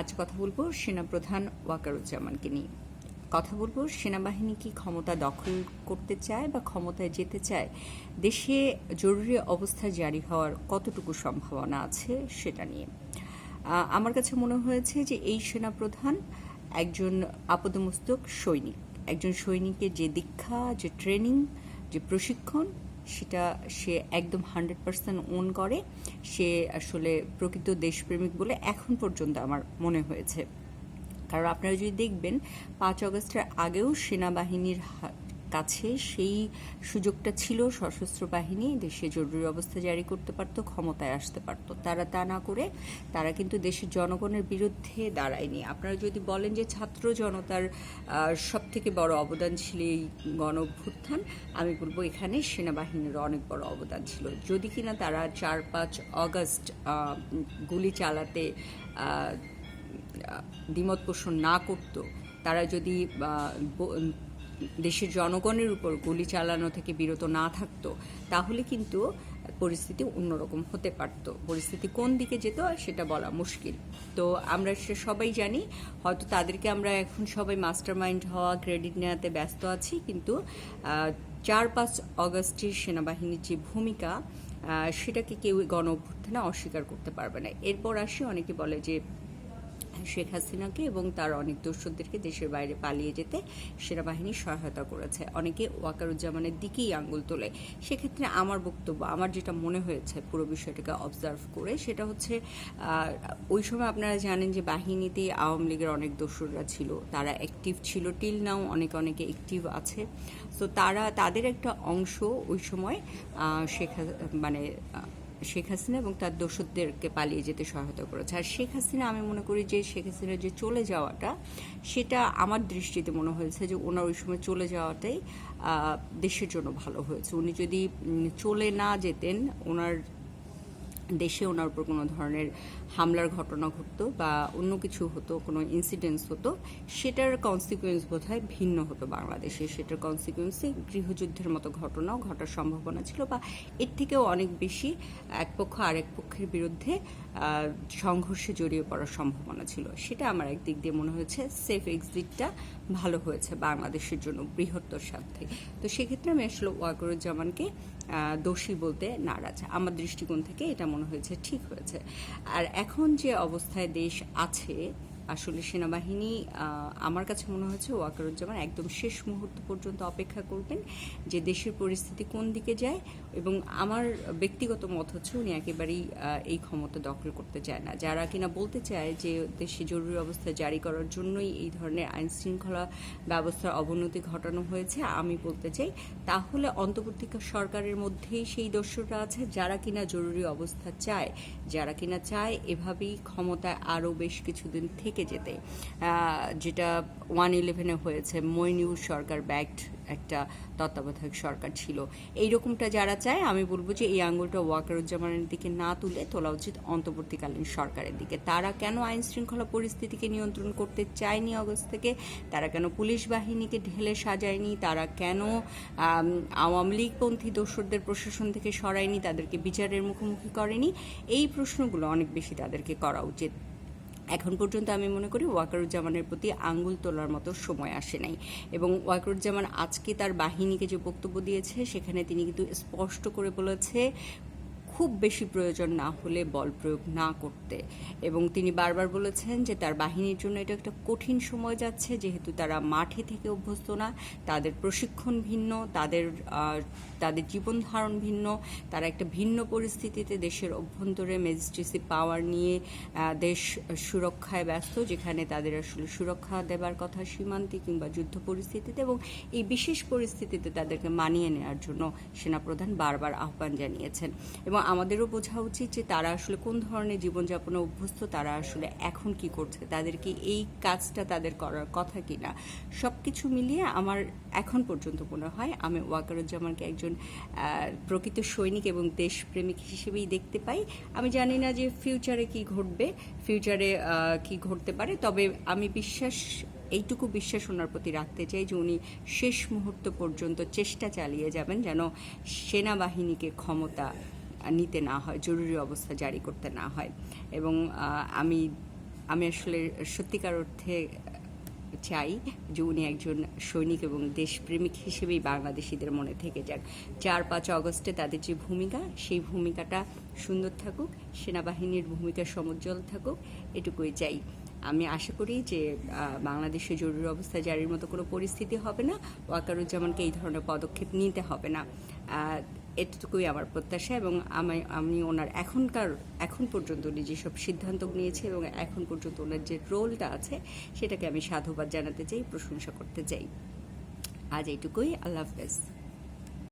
আজ কথা বলব সেনাপ্রধান ওয়াকারুজ্জামানকে নিয়ে। কথা বলব সেনাবাহিনী কি ক্ষমতা দখল করতে চায় বা ক্ষমতায় যেতে চায়? দেশে জরুরি অবস্থা জারি হওয়ার কতটুকু সম্ভাবনা আছে সেটা নিয়ে। আমার কাছে মনে হয়েছে যে এই সেনাপ্রধান একজন আপদমস্তক সৈনিক। একজন সৈনিকের যে দীক্ষা, যে ট্রেনিং, যে প্রশিক্ষণ সেটা সে একদম হান্ড্রেড পার্সেন্ট ওন করে। সে আসলে প্রকৃত দেশপ্রেমিক বলে এখন পর্যন্ত আমার মনে হয়েছে। কারণ আপনারা যদি দেখবেন, পাঁচ অগস্টের আগেও সেনাবাহিনীর কাছে সেই সুযোগটা ছিল, সশস্ত্র বাহিনী দেশে জরুরি অবস্থা জারি করতে পারত, ক্ষমতায় আসতে পারত। তারা তা না করে তারা কিন্তু দেশের জনগণের বিরুদ্ধে দাঁড়ায়নি। আপনারা যদি বলেন যে ছাত্র জনতার সব থেকে বড় অবদান ছিল এই গণ অভ্যুত্থান আমি বলব এখানে সেনাবাহিনীর অনেক বড় অবদান ছিল। যদি কিনা তারা চার পাঁচ অগস্ট গুলি চালাতে দ্বিমত পোষণ না করত, তারা যদি দেশের জনগণের উপর গুলি চালানো থেকে বিরত না থাকতো, তাহলে কিন্তু পরিস্থিতি অন্যরকম হতে পারত। পরিস্থিতি কোন দিকে যেত সেটা বলা মুশকিল। তো আমরা সে সবাই জানি, হয়তো তাদেরকে আমরা এখন সবাই মাস্টার মাইন্ড হওয়া ক্রেডিট নেওয়াতে ব্যস্ত আছি, কিন্তু চার পাঁচ অগস্টের সেনাবাহিনীর যে ভূমিকা সেটাকে কেউ গণ অভ্যুত্থানে অস্বীকার করতে পারবে না। এরপর আসি অনেকে বলে যে শেখ হাসিনাকে এবং তার অনেক দর্শকদেরকে দেশের বাইরে পালিয়ে যেতে সেনাবাহিনী সহায়তা করেছে। অনেকে ওয়াকারুজ্জামানের দিকেই আঙ্গুল তোলে। সেক্ষেত্রে আমার বক্তব্য, আমার যেটা মনে হয়েছে পুরো বিষয়টাকে অবজার্ভ করে, সেটা হচ্ছে ওই সময় আপনারা জানেন যে বাহিনীতে আওয়ামী লীগের অনেক দোসররা ছিল। তারা অ্যাক্টিভ ছিল টিল নাও অনেকে অনেকে অ্যাক্টিভ আছে। সো তারা, তাদের একটা অংশ ওই সময় শেখ মানে শেখ হাসিনা এবং তার দোষদেরকে পালিয়ে যেতে সহায়তা করেছে। আর শেখ হাসিনা, আমি মনে করি যে শেখ হাসিনার যে চলে যাওয়াটা, সেটা আমার দৃষ্টিতে মনে হয়েছে যে ওনার ওই সময় চলে যাওয়াটাই দেশের জন্য ভালো হয়েছে। উনি যদি চলে না যেতেন, ওনার দেশে ওনার উপর কোনো ধরনের হামলার ঘটনা ঘটতো বা অন্য কিছু হতো, কোনো ইনসিডেন্টস হতো, সেটার কনসিকুয়েন্স বোধ ভিন্ন হতো বাংলাদেশে। সেটার কনসিকুয়েন্সে গৃহযুদ্ধের মতো ঘটনাও ঘটার সম্ভাবনা ছিল বা এর থেকেও অনেক বেশি এক পক্ষ আরেক পক্ষের বিরুদ্ধে সংঘর্ষে জড়িয়ে পড়ার সম্ভাবনা ছিল। সেটা আমার একদিক দিয়ে মনে হয়েছে। সেফ এক্সিটটা ভালো হয়েছে বাংলাদেশের জন্য বৃহত্তর স্বার্থে তো সেক্ষেত্রে আমি আসলে ওয়াকরুজ্জামানকে দোষী বলতে নারাজ। আমার দৃষ্টিকোণ থেকে এটা মনে হয়েছে ঠিক হয়েছে। আর এখন যে অবস্থায় দেশ আছে আসলে সেনাবাহিনী আমার কাছে মনে হয়েছে ওয়াকারুজ্জামান একদম শেষ মুহূর্ত পর্যন্ত অপেক্ষা করবেন যে দেশের পরিস্থিতি কোন দিকে যায় এবং আমার ব্যক্তিগত মত হচ্ছে উনি একেবারেই এই ক্ষমতা দখল করতে চায় না। যারা কিনা বলতে চায় যে দেশে জরুরি অবস্থা জারি করার জন্যই এই ধরনের আইন শৃঙ্খলা ব্যবস্থার অবনতি ঘটানো হয়েছে, আমি বলতে চাই তাহলে অন্তর্বর্তী সরকারের মধ্যেই সেই দস্যুরা আছে, যারা কিনা জরুরি অবস্থা চায়, যারা কিনা চায় এভাবেই ক্ষমতায় আরও বেশ কিছুদিন থেকে যেতে। যেটা ওয়ান ইলেভেনে হয়েছে মইনিউর সরকার ব্যাকড একটা তত্ত্বাবধায়ক সরকার ছিল। এইরকমটা যারা চায়, আমি বলব যে এই আঙ্গুলটা ওয়াকারুজ্জামানের দিকে না তুলে তোলা উচিত অন্তর্বর্তীকালীন সরকারের দিকে। তারা কেন আইন শৃঙ্খলা পরিস্থিতিকে নিয়ন্ত্রণ করতে চায়নি অগস্ট থেকে? তারা কেন পুলিশ বাহিনীকে ঢেলে সাজায়নি? তারা কেন আওয়ামী লীগপন্থী দোসরদের প্রশাসন থেকে সরায়নি? তাদেরকে বিচারের মুখোমুখি করেনি? এই প্রশ্নগুলো অনেক বেশি তাদেরকে করা উচিত। এখন পর্যন্ত আমি মনে করি ওয়াকারুজ্জামানের প্রতি আঙ্গুল তোলার মতো সময় আসে নাই। এবং ওয়াকারুজ্জামান আজকে তার বাহিনীকে যে বক্তব্য দিয়েছে, সেখানে তিনি কিন্তু স্পষ্ট করে বলেছে খুব বেশি প্রয়োজন না হলে বল প্রয়োগ না করতে। এবং তিনি বারবার বলেছেন যে তার বাহিনীর জন্য এটা একটা কঠিন সময় যাচ্ছে, যেহেতু তারা মাঠে থেকে অভ্যস্ত না, তাদের প্রশিক্ষণ ভিন্ন, তাদের তাদের জীবন ধারণ ভিন্ন, তারা একটা ভিন্ন পরিস্থিতিতে দেশের অভ্যন্তরে ম্যাজিস্ট্রেসি পাওয়ার নিয়ে দেশ সুরক্ষায় ব্যস্ত, যেখানে তাদের আসলে সুরক্ষা দেবার কথা সীমান্তে কিংবা যুদ্ধ পরিস্থিতিতে এবং এই বিশেষ পরিস্থিতিতে তাদেরকে মানিয়ে নেওয়ার জন্য সেনাপ্রধান বারবার আহ্বান জানিয়েছেন। এবং আমাদেরও বোঝা উচিত যে তারা আসলে কোন ধরনের জীবনযাপনে অভ্যস্ত, তারা আসলে এখন কি করছে তাদেরকে এই কাজটা তাদের করার কথা কিনা। সব কিছু মিলিয়ে আমার এখন পর্যন্ত মনে হয় আমি ওয়াকারুজ্জামানকে একজন প্রকৃত সৈনিক এবং দেশপ্রেমিক হিসেবেই দেখতে পাই। আমি জানি না যে ফিউচারে কি ঘটবে, ফিউচারে কি ঘটতে পারে, তবে আমি বিশ্বাস, এইটুকু বিশ্বাস ওনার প্রতি রাখতে চাই যে উনি শেষ মুহূর্ত পর্যন্ত চেষ্টা চালিয়ে যাবেন যেন সেনাবাহিনীকে ক্ষমতা নিতে না হয়, জরুরি অবস্থা জারি করতে না হয়। এবং আমি আমি আসলে সত্যিকার অর্থে চাই যে উনি একজন সৈনিক এবং দেশপ্রেমিক হিসেবেই বাংলাদেশিদের মনে থেকে যাক। চার, পাঁচ অগস্টে তাদের যে ভূমিকা, সেই ভূমিকাটা সুন্দর থাকুক, সেনাবাহিনীর ভূমিকা সমুজ্জ্বল থাকুক, এটুকুই চাই। আমি আশা করি যে বাংলাদেশে জরুরি অবস্থা জারির মতো কোনো পরিস্থিতি হবে না, ওয়াকারুজ্জামানকে এই ধরনের পদক্ষেপ নিতে হবে না। এটুকুই আমার প্রত্যাশা এবং আমি আমি ওনার এখনকার, এখন পর্যন্ত উনি যেসব সিদ্ধান্ত নিয়েছে এবং এখন পর্যন্ত ওনার যে রোলটা আছে, সেটাকে আমি সাধুবাদ জানাতে চাই, প্রশংসা করতে চাই। আজ এইটুকুই, আল্লাহ হাফেজ।